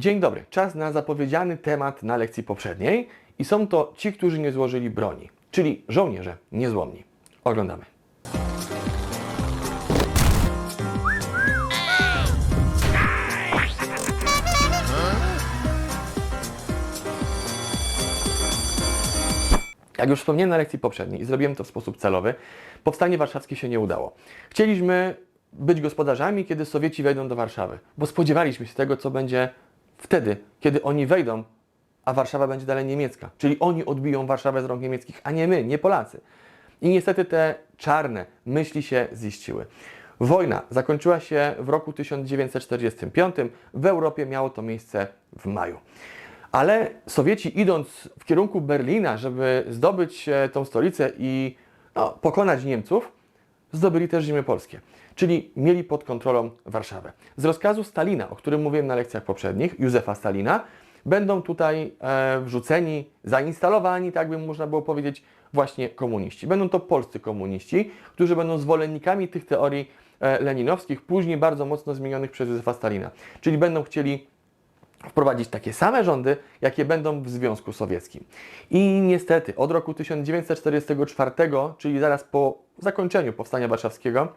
Dzień dobry. Czas na zapowiedziany temat na lekcji poprzedniej i są to ci, którzy nie złożyli broni, czyli żołnierze niezłomni. Oglądamy. Jak już wspomniałem na lekcji poprzedniej i zrobiłem to w sposób celowy, powstanie warszawskie się nie udało. Chcieliśmy być gospodarzami, kiedy Sowieci wejdą do Warszawy, bo spodziewaliśmy się tego, co będzie wtedy, kiedy oni wejdą, a Warszawa będzie dalej niemiecka. Czyli oni odbiją Warszawę z rąk niemieckich, a nie my, nie Polacy. I niestety te czarne myśli się ziściły. Wojna zakończyła się w roku 1945. W Europie miało to miejsce w maju. Ale Sowieci idąc w kierunku Berlina, żeby zdobyć e, tą stolicę i no, pokonać Niemców, zdobyli też ziemie polskie. Czyli mieli pod kontrolą Warszawę. Z rozkazu Stalina, o którym mówiłem na lekcjach poprzednich, Józefa Stalina, będą tutaj e, wrzuceni, zainstalowani, tak by można było powiedzieć, właśnie komuniści. Będą to polscy komuniści, którzy będą zwolennikami tych teorii e, leninowskich, później bardzo mocno zmienionych przez Józefa Stalina. Czyli będą chcieli wprowadzić takie same rządy, jakie będą w Związku Sowieckim. I niestety od roku 1944, czyli zaraz po zakończeniu Powstania Warszawskiego,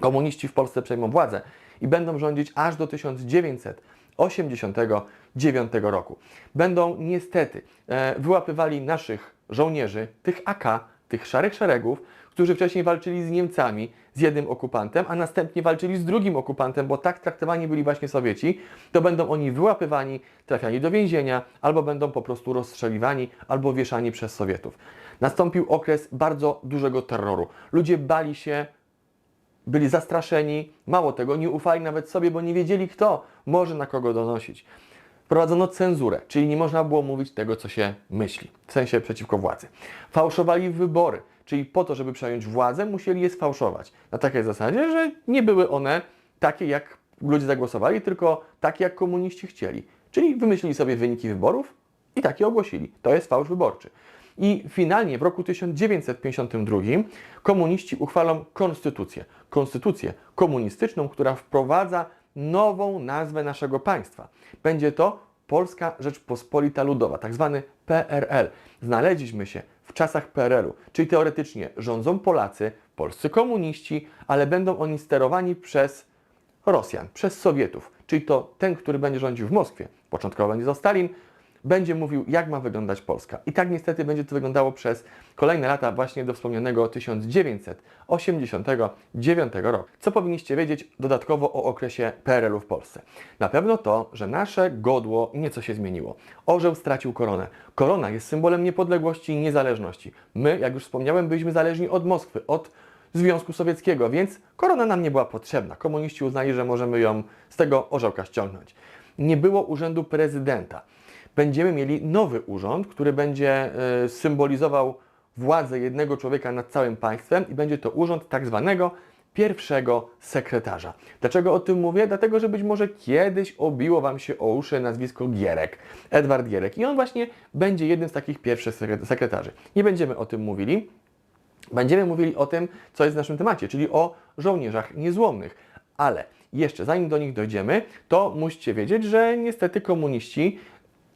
komuniści w Polsce przejmą władzę i będą rządzić aż do 1989 roku. Będą niestety e, wyłapywali naszych żołnierzy, tych AK, tych szarych szeregów, którzy wcześniej walczyli z Niemcami, z jednym okupantem, a następnie walczyli z drugim okupantem, bo tak traktowani byli właśnie Sowieci, to będą oni wyłapywani, trafiani do więzienia, albo będą po prostu rozstrzeliwani, albo wieszani przez Sowietów. Nastąpił okres bardzo dużego terroru. Ludzie bali się byli zastraszeni, mało tego, nie ufali nawet sobie, bo nie wiedzieli, kto może na kogo donosić. Wprowadzono cenzurę, czyli nie można było mówić tego, co się myśli, w sensie przeciwko władzy. Fałszowali wybory, czyli po to, żeby przejąć władzę, musieli je sfałszować. Na takiej zasadzie, że nie były one takie, jak ludzie zagłosowali, tylko takie, jak komuniści chcieli. Czyli wymyślili sobie wyniki wyborów i takie ogłosili. To jest fałsz wyborczy. I finalnie w roku 1952 komuniści uchwalą konstytucję. Konstytucję komunistyczną, która wprowadza nową nazwę naszego państwa. Będzie to Polska Rzeczpospolita Ludowa, tak zwany PRL. Znaleźliśmy się w czasach PRL-u, czyli teoretycznie rządzą Polacy, polscy komuniści, ale będą oni sterowani przez Rosjan, przez Sowietów, czyli to ten, który będzie rządził w Moskwie, początkowo będzie to Stalin, będzie mówił, jak ma wyglądać Polska. I tak niestety będzie to wyglądało przez kolejne lata, właśnie do wspomnianego 1989 roku. Co powinniście wiedzieć dodatkowo o okresie PRL-u w Polsce? Na pewno to, że nasze godło nieco się zmieniło. Orzeł stracił koronę. Korona jest symbolem niepodległości i niezależności. My, jak już wspomniałem, byliśmy zależni od Moskwy, od Związku Sowieckiego, więc korona nam nie była potrzebna. Komuniści uznali, że możemy ją z tego orzełka ściągnąć. Nie było urzędu prezydenta będziemy mieli nowy urząd, który będzie y, symbolizował władzę jednego człowieka nad całym państwem i będzie to urząd tak zwanego pierwszego sekretarza. Dlaczego o tym mówię? Dlatego, że być może kiedyś obiło Wam się o uszy nazwisko Gierek, Edward Gierek i on właśnie będzie jednym z takich pierwszych sekretarzy. Nie będziemy o tym mówili, będziemy mówili o tym, co jest w naszym temacie, czyli o żołnierzach niezłomnych. Ale jeszcze zanim do nich dojdziemy, to musicie wiedzieć, że niestety komuniści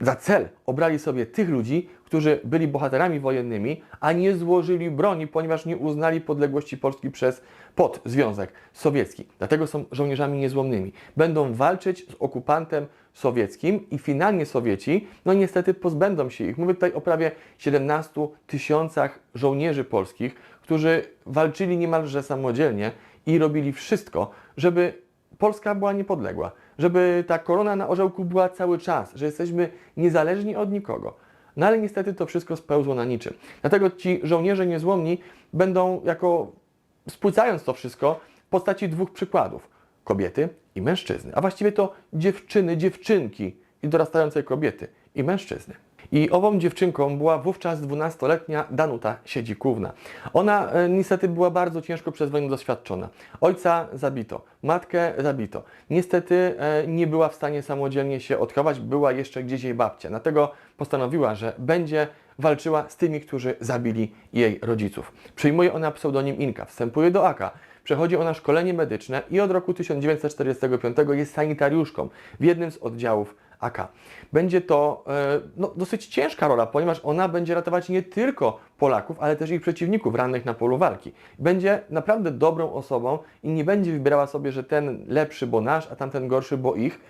za cel obrali sobie tych ludzi, którzy byli bohaterami wojennymi, a nie złożyli broni, ponieważ nie uznali podległości Polski przez pod Związek Sowiecki. Dlatego są żołnierzami niezłomnymi. Będą walczyć z okupantem sowieckim i finalnie Sowieci, no niestety pozbędą się ich. Mówię tutaj o prawie 17 tysiącach żołnierzy polskich, którzy walczyli niemalże samodzielnie i robili wszystko, żeby Polska była niepodległa, żeby ta korona na orzełku była cały czas, że jesteśmy niezależni od nikogo. No ale niestety to wszystko spełzło na niczym. Dlatego ci żołnierze niezłomni będą jako, spłycając to wszystko, w postaci dwóch przykładów. Kobiety i mężczyzny. A właściwie to dziewczyny, dziewczynki i dorastające kobiety i mężczyzny. I ową dziewczynką była wówczas 12-letnia Danuta Siedzikówna. Ona e, niestety była bardzo ciężko przez wojnę doświadczona. Ojca zabito, matkę zabito. Niestety e, nie była w stanie samodzielnie się odchować, była jeszcze gdzieś jej babcia. Dlatego postanowiła, że będzie walczyła z tymi, którzy zabili jej rodziców. Przyjmuje ona pseudonim Inka, wstępuje do AK, przechodzi ona szkolenie medyczne i od roku 1945 jest sanitariuszką w jednym z oddziałów AK. Będzie to e, no, dosyć ciężka rola, ponieważ ona będzie ratować nie tylko Polaków, ale też ich przeciwników rannych na polu walki. Będzie naprawdę dobrą osobą i nie będzie wybierała sobie, że ten lepszy, bo nasz, a tamten gorszy, bo ich.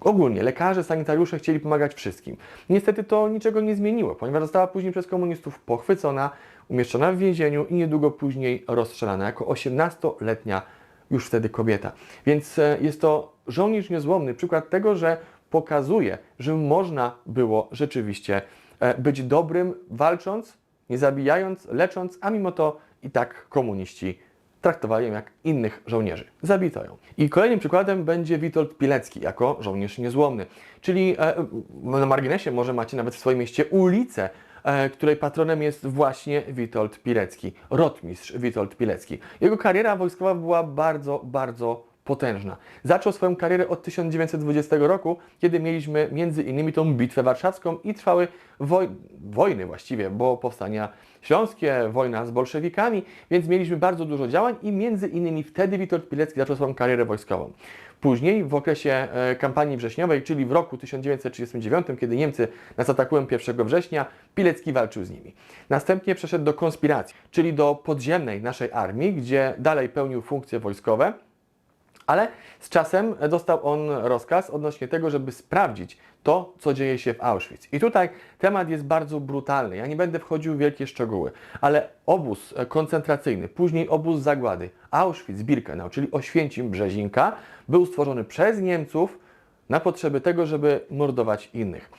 Ogólnie lekarze, sanitariusze chcieli pomagać wszystkim. Niestety to niczego nie zmieniło, ponieważ została później przez komunistów pochwycona, umieszczona w więzieniu i niedługo później rozstrzelana jako 18-letnia już wtedy kobieta. Więc e, jest to żołnierz niezłomny, przykład tego, że pokazuje, że można było rzeczywiście e, być dobrym, walcząc, nie zabijając, lecząc, a mimo to i tak komuniści traktowali ją jak innych żołnierzy. Zabito ją. I kolejnym przykładem będzie Witold Pilecki jako żołnierz niezłomny. Czyli e, na marginesie może macie nawet w swoim mieście ulicę, e, której patronem jest właśnie Witold Pilecki, rotmistrz Witold Pilecki. Jego kariera wojskowa była bardzo, bardzo potężna. Zaczął swoją karierę od 1920 roku, kiedy mieliśmy między innymi tą bitwę warszawską i trwały woj wojny właściwie, bo powstania śląskie, wojna z bolszewikami, więc mieliśmy bardzo dużo działań i między innymi wtedy Witold Pilecki zaczął swoją karierę wojskową. Później w okresie e, kampanii wrześniowej, czyli w roku 1939, kiedy Niemcy nas atakują 1 września, Pilecki walczył z nimi. Następnie przeszedł do konspiracji, czyli do podziemnej naszej armii, gdzie dalej pełnił funkcje wojskowe, ale z czasem dostał on rozkaz odnośnie tego, żeby sprawdzić to, co dzieje się w Auschwitz. I tutaj temat jest bardzo brutalny. Ja nie będę wchodził w wielkie szczegóły, ale obóz koncentracyjny, później obóz zagłady, Auschwitz-Birkenau, czyli Oświęcim Brzezinka, był stworzony przez Niemców na potrzeby tego, żeby mordować innych,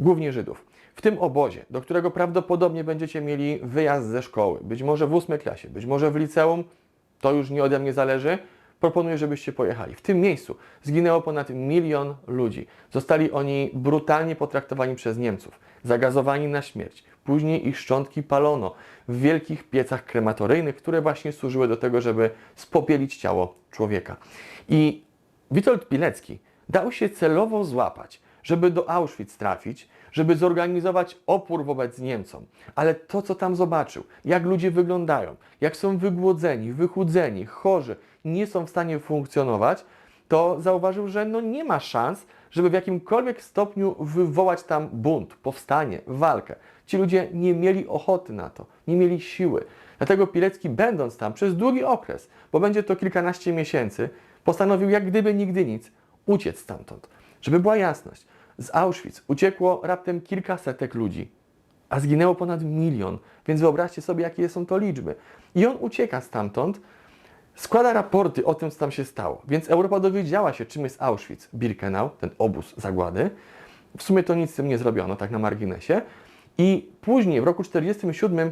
głównie Żydów. W tym obozie, do którego prawdopodobnie będziecie mieli wyjazd ze szkoły, być może w ósmej klasie, być może w liceum, to już nie ode mnie zależy, proponuję, żebyście pojechali. W tym miejscu zginęło ponad milion ludzi. Zostali oni brutalnie potraktowani przez Niemców, zagazowani na śmierć. Później ich szczątki palono w wielkich piecach krematoryjnych, które właśnie służyły do tego, żeby spopielić ciało człowieka. I Witold Pilecki dał się celowo złapać, żeby do Auschwitz trafić, żeby zorganizować opór wobec Niemcom. Ale to, co tam zobaczył, jak ludzie wyglądają, jak są wygłodzeni, wychudzeni, chorzy, nie są w stanie funkcjonować, to zauważył, że no nie ma szans, żeby w jakimkolwiek stopniu wywołać tam bunt, powstanie, walkę. Ci ludzie nie mieli ochoty na to, nie mieli siły. Dlatego Pilecki, będąc tam przez długi okres, bo będzie to kilkanaście miesięcy, postanowił jak gdyby nigdy nic uciec stamtąd. Żeby była jasność, z Auschwitz uciekło raptem kilkasetek ludzi, a zginęło ponad milion, więc wyobraźcie sobie, jakie są to liczby. I on ucieka stamtąd, składa raporty o tym, co tam się stało. Więc Europa dowiedziała się, czym jest Auschwitz, Birkenau, ten obóz zagłady. W sumie to nic z tym nie zrobiono, tak na marginesie. I później, w roku 1947,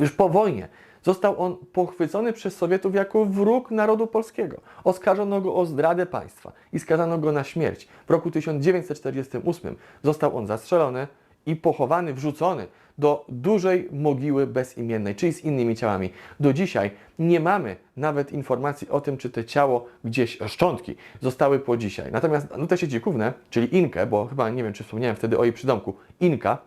już po wojnie, został on pochwycony przez Sowietów jako wróg narodu polskiego. Oskarżono go o zdradę państwa i skazano go na śmierć. W roku 1948 został on zastrzelony i pochowany, wrzucony do dużej mogiły bezimiennej, czyli z innymi ciałami. Do dzisiaj nie mamy nawet informacji o tym, czy to ciało gdzieś, szczątki zostały po dzisiaj. Natomiast no te sieci główne, czyli Inkę, bo chyba nie wiem, czy wspomniałem wtedy o jej przydomku, Inka,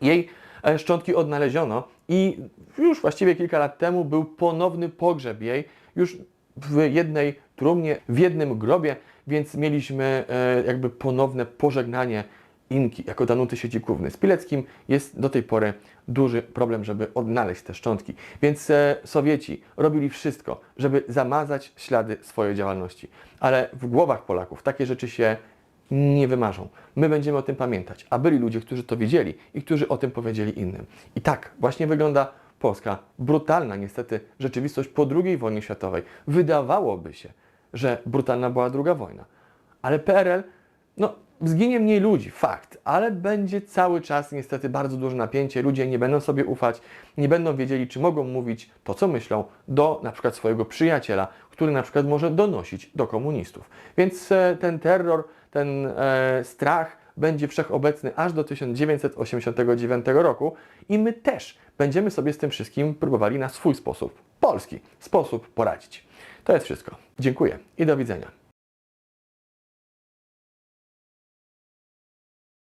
jej e, szczątki odnaleziono i już właściwie kilka lat temu był ponowny pogrzeb jej, już w jednej trumnie, w jednym grobie, więc mieliśmy e, jakby ponowne pożegnanie Inki jako Danuty Siedzikówny. Z Pileckim jest do tej pory duży problem, żeby odnaleźć te szczątki. Więc e, Sowieci robili wszystko, żeby zamazać ślady swojej działalności. Ale w głowach Polaków takie rzeczy się nie wymarzą. My będziemy o tym pamiętać, a byli ludzie, którzy to wiedzieli i którzy o tym powiedzieli innym. I tak właśnie wygląda Polska. Brutalna niestety rzeczywistość po II wojnie światowej. Wydawałoby się, że brutalna była druga wojna. Ale PRL, no zginie mniej ludzi, fakt, ale będzie cały czas niestety bardzo duże napięcie. Ludzie nie będą sobie ufać, nie będą wiedzieli, czy mogą mówić to, co myślą, do na przykład swojego przyjaciela, który na przykład może donosić do komunistów. Więc e, ten terror, ten e, strach będzie wszechobecny aż do 1989 roku i my też będziemy sobie z tym wszystkim próbowali na swój sposób, polski sposób poradzić. To jest wszystko. Dziękuję i do widzenia.